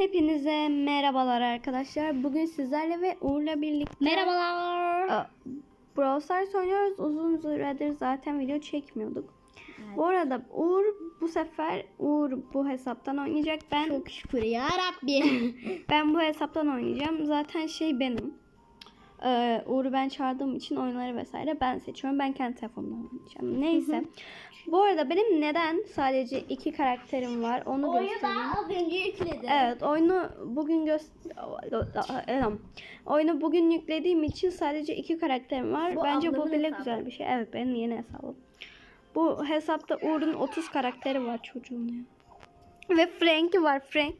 Hepinize merhabalar arkadaşlar. Bugün sizlerle ve Uğur'la birlikte Merhabalar. Brawl Stars oynuyoruz. Uzun süredir zaten video çekmiyorduk. Bu arada Uğur bu sefer Uğur bu hesaptan oynayacak. Ben Çok şükür ya Rabbi. ben bu hesaptan oynayacağım. Zaten şey benim. Ee, Uğur'u ben çağırdığım için oyunları vesaire ben seçiyorum. Ben kendi telefonumdan oynayacağım. Neyse. bu arada benim neden sadece iki karakterim var onu Oyunu göstereyim. da az önce yükledim. Evet oyunu bugün göster oyunu bugün yüklediğim için sadece iki karakterim var. Bu Bence bu bile hesabı. güzel bir şey. Evet benim yeni hesabım. Bu hesapta Uğur'un 30 karakteri var çocuğun ya. Ve Frank'i var Frank.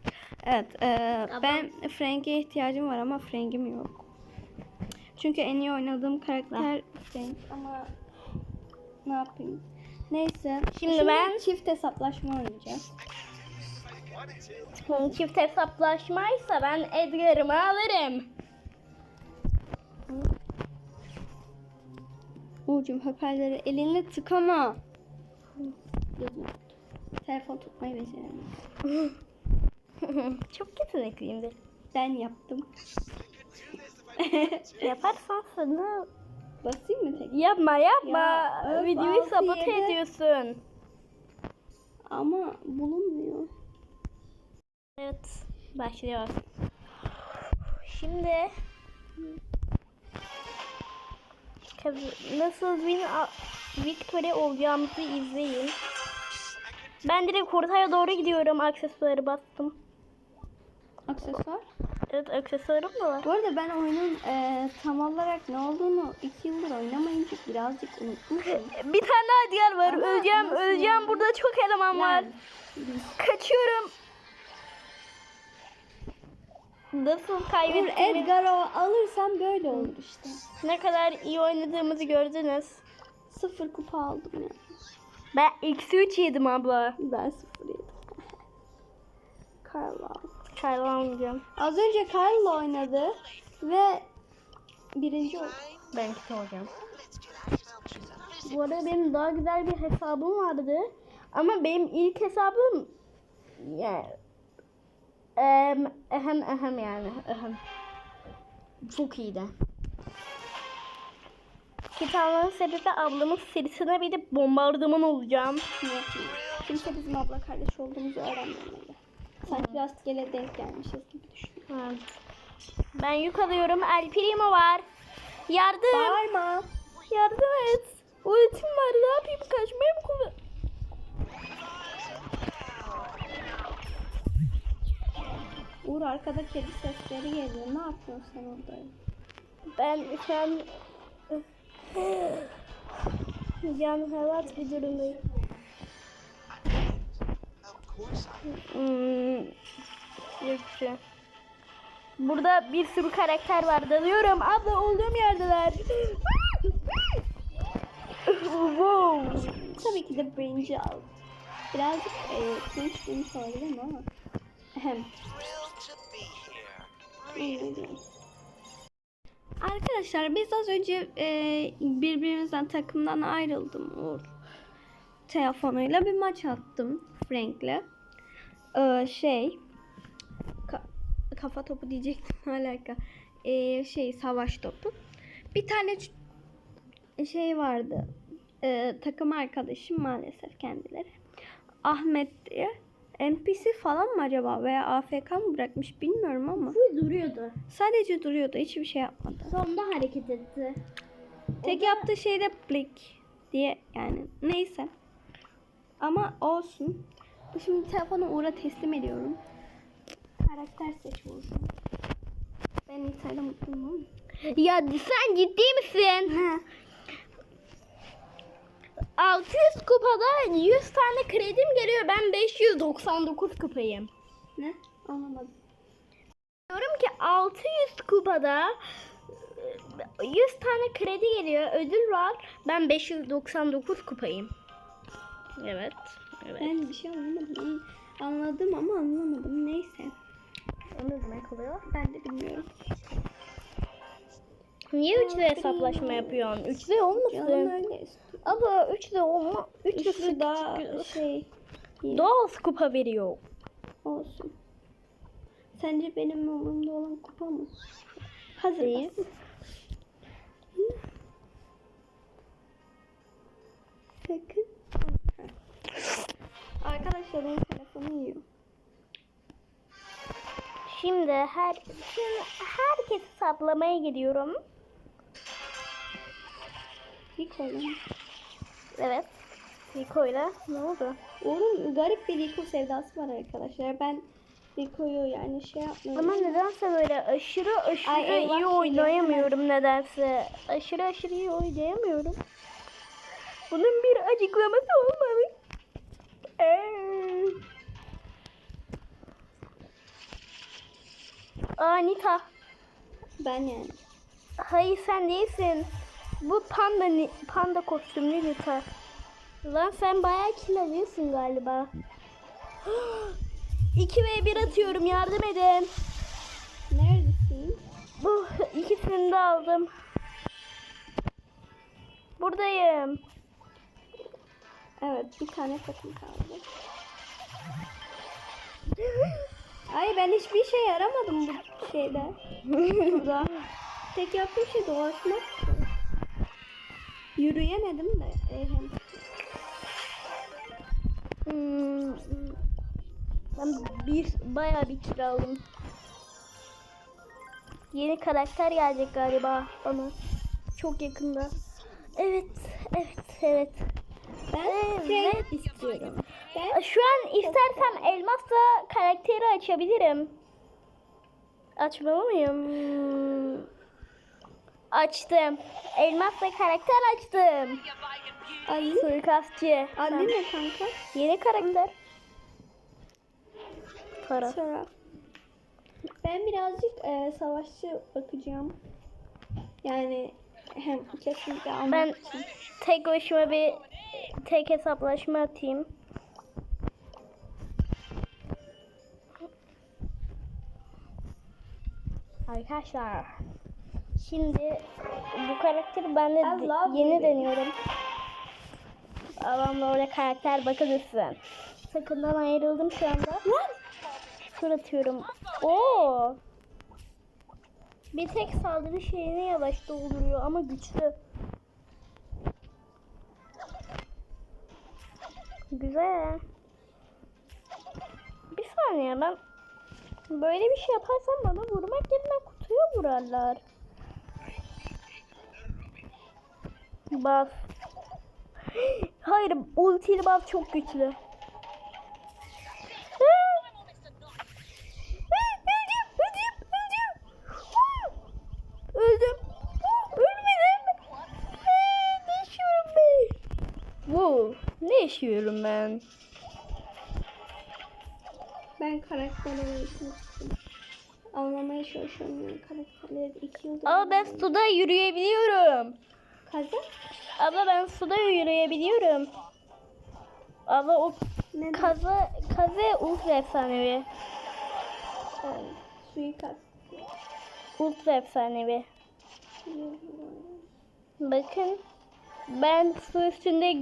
Evet e, ben Frank'e ihtiyacım var ama Frank'im yok. Çünkü en iyi oynadığım karakter Frank ama ne yapayım? Neyse. Şimdi ben- çift hesaplaşma oynayacağız. Çift hesaplaşmaysa ben Edgar'ımı alırım. Uğur'cum hoparlörü elinle tıkama. Telefon tutmayı beceremiyorum. Çok yetenekliyimdir. Ben yaptım. Yaparsan sana... Basayım mı tek? Yapma yapma. Ya, Videoyu sabote yedi. ediyorsun. Ama bulunmuyor. Evet. Başlıyoruz. Şimdi nasıl win victory olacağımızı izleyin. Ben direkt ortaya doğru gidiyorum. Aksesuarı bastım. Aksesuar. Evet aksesuarım da var. Bu arada ben oyunun e, tam olarak ne olduğunu iki yıldır oynamayınca birazcık unutmuşum. Bir tane daha diğer var. Ama öleceğim öleceğim. yani? Burada çok eleman var. Yani, Kaçıyorum. Nasıl kaybettiğimi Edgar'ı alırsan böyle olur işte. ne kadar iyi oynadığımızı gördünüz. Sıfır kupa aldım ya. Ben eksi 3 yedim abla. Ben sıfır yedim. Carla. Çayla almayacağım. Az önce Carla oynadı ve birinci oldu. Ben kötü olacağım. Bu arada benim daha güzel bir hesabım vardı. Ama benim ilk hesabım yani em, ehem ehem yani ehem. Çok iyiydi. Kitabın sebebi ablamın serisine bir de bombardıman olacağım. Kimse bizim abla kardeş olduğumuzu öğrenmemeli. Sanki rastgele denk gelmişiz gibi düşünüyorum. Evet. Ben yük alıyorum. El Primo var. Yardım. Bağırma. Yardım et. Ultim var. Ne yapayım? Kaçmaya mı kullan? Uğur arkada kedi sesleri geliyor. Ne yapıyorsun sen orada? Ben şu an can hevat bir durumdayım. Hmm, yok bir şey. Burada bir sürü karakter var. Dalıyorum. Abla olduğum yerdeler. wow. Tabii ki de birinci aldım. Birazcık e, cringe cringe olabilir mi ama. Ahem. Arkadaşlar biz az önce e, birbirimizden takımdan ayrıldım Uğur. Telefonuyla bir maç attım Frank'le. Ee, şey ka- kafa topu diyecektim alaka. Ee, şey savaş topu. Bir tane şey vardı. Ee, takım arkadaşım maalesef kendileri. Ahmet diye. NPC falan mı acaba veya AFK mı bırakmış bilmiyorum ama duruyordu. sadece duruyordu hiçbir şey yapmadı. Sonunda hareket etti. Tek yaptığı şey de blik diye yani neyse. Ama olsun. Şimdi telefonu Uğur'a teslim ediyorum. Karakter seç Uğur. Ben İtalya mutluyum. Ya sen ciddi misin? Ha. 600 kupada 100 tane kredim geliyor. Ben 599 kupayım. Ne? Anlamadım. Diyorum ki 600 kupada e, 100 tane kredi geliyor. Ödül var. Ben 599 kupayım. Evet. Evet. Ben bir şey anlamadım. Anladım ama anlamadım. Neyse. O ne demek oluyor? Ben de bilmiyorum. Niye 3'lü hesaplaşma yapıyorsun? 3'lü Canım olmasın. öyle istiyor. Ama 3'lü olma. 3'lü Üçlü daha şey iyi Doğal kupa veriyor. olsun. Sence benim umurumda olan kupa mı? Hazır Değil. mısın? Sakın. Arkadaşlar benim telefonu yiyor. Şimdi her şimdi herkes hesaplamaya gidiyorum. Mi? Evet. Rico'yla ne oldu? Oğlum garip bir Rico sevdası var arkadaşlar. Ben Rico'yu yani şey yapmıyorum. Ama nedense böyle aşırı aşırı Ay, iyi şey oynayamıyorum nedense. Aşırı aşırı iyi oynayamıyorum. Bunun bir açıklaması olmalı. Ee. Aa Nita. Ben yani. Hayır sen değilsin. Bu panda panda kostümlü Nita. Lan sen bayağı kiloluyorsun galiba. 2 ve 1 atıyorum yardım edin. Neredesin? Bu ikisini de aldım. Buradayım. Evet bir tane takım kaldı. Ay ben hiçbir şey yaramadım bu şeyde. Burada. Tek yaptığım şey dolaşmak. Yürüyemedim de. Hmm, Ben bir bayağı bir kilo aldım. Yeni karakter gelecek galiba bana. Çok yakında. Evet, evet, evet. Ben Evet. Frank istiyorum. Ben Şu an istersem elmasla karakteri açabilirim. Açmalı mıyım? Açtım. Elmasla karakter açtım. Ali. Suikastçı. Ali ne kanka? Yeni karakter. Para. Sonra. Ben birazcık e, savaşçı bakacağım. Yani hem kesinlikle almak Ben için. tek başıma bir tek hesaplaşma atayım. Arkadaşlar şimdi bu karakteri ben de yeni baby. deniyorum. Babamla orada karakter bakabilirsin. Sakından ayrıldım şu anda. Tur atıyorum. Oo. Bir tek saldırı şeyini yavaş dolduruyor ama güçlü. Güzel. Bir saniye ben böyle bir şey yaparsam bana vurmak yerine kutuya vurarlar. Bas. Hayır ultili bas çok güçlü. Ben karakter öğretmek istiyorum. Anlamaya çalışıyorum yani karakterleri iki yıldır. Ama ben suda yürüyebiliyorum. Kaza? Abla ben suda yürüyebiliyorum. Abla o Ne? kaza kaze ultra efsanevi. Evet. Suikast. Ultra efsanevi. Bakın ben su üstünde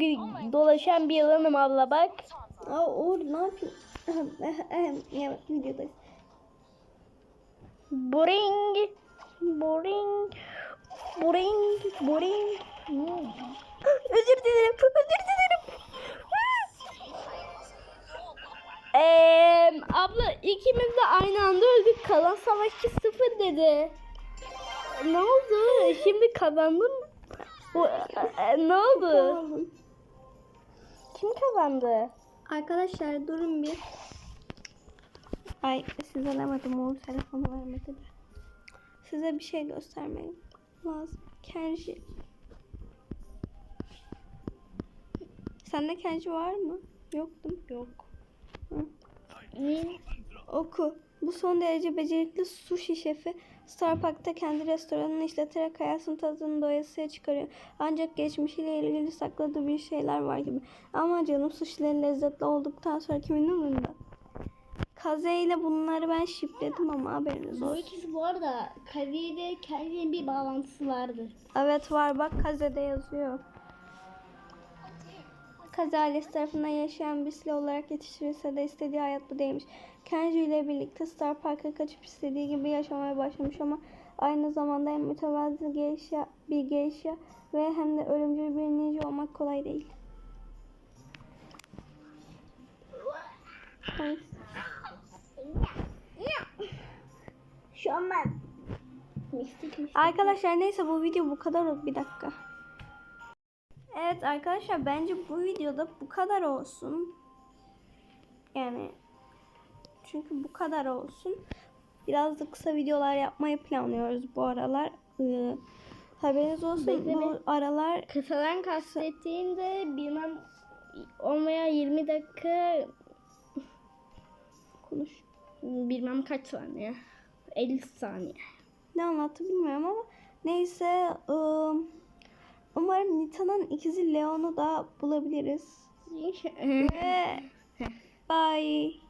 dolaşan bir yılanım abla bak. Aa Uğur ne yapıyorsun? Evet videodayız. Boring. Boring. Boring. Boring. Özür dilerim. Özür dilerim. Eee abla ikimiz de aynı anda öldük. Kalan savaşçı sıfır dedi. Ne oldu? Şimdi kazandın mı? Bu, e, ne oldu? Kim kazandı? Arkadaşlar durun bir. Ay siz alamadım Uğur telefonu vermedi de. Size bir şey göstermem lazım. Kenji. Sende Kenji var mı? Yok değil mi? Yok. Hı. Oku. Bu son derece becerikli sushi şefi Starbucks'ta kendi restoranını işleterek hayatın tadını doyasıya çıkarıyor. Ancak geçmişiyle ilgili sakladığı bir şeyler var gibi. Ama canım sushileri lezzetli olduktan sonra kimin umurunda? Kaze ile bunları ben şipledim ama haberiniz Bu olsun. ikisi bu arada Kazi ile Kenji'nin bir bağlantısı vardı. Evet var bak Kaze'de yazıyor. Kaz ailesi tarafından yaşayan bir silah olarak yetiştirilse de istediği hayat bu değilmiş. Kenji ile birlikte Star Park'a kaçıp istediği gibi yaşamaya başlamış ama aynı zamanda hem mütevazı geisha, bir geisha ve hem de ölümcül bir ninja olmak kolay değil. Ay. Şu an ben mistik mistik. Arkadaşlar neyse bu video bu kadar oldu. Bir dakika. Evet arkadaşlar bence bu videoda bu kadar olsun. Yani çünkü bu kadar olsun. Biraz da kısa videolar yapmayı planlıyoruz bu aralar. Ee, haberiniz olsun Bekle bu aralar Kısadan kastettiğinde bilmem 10 veya 20 dakika konuş. bilmem kaç saniye. 50 saniye. Ne anlattı bilmiyorum ama neyse ıı, umarım Nita'nın ikizi Leon'u da bulabiliriz. Ve bye.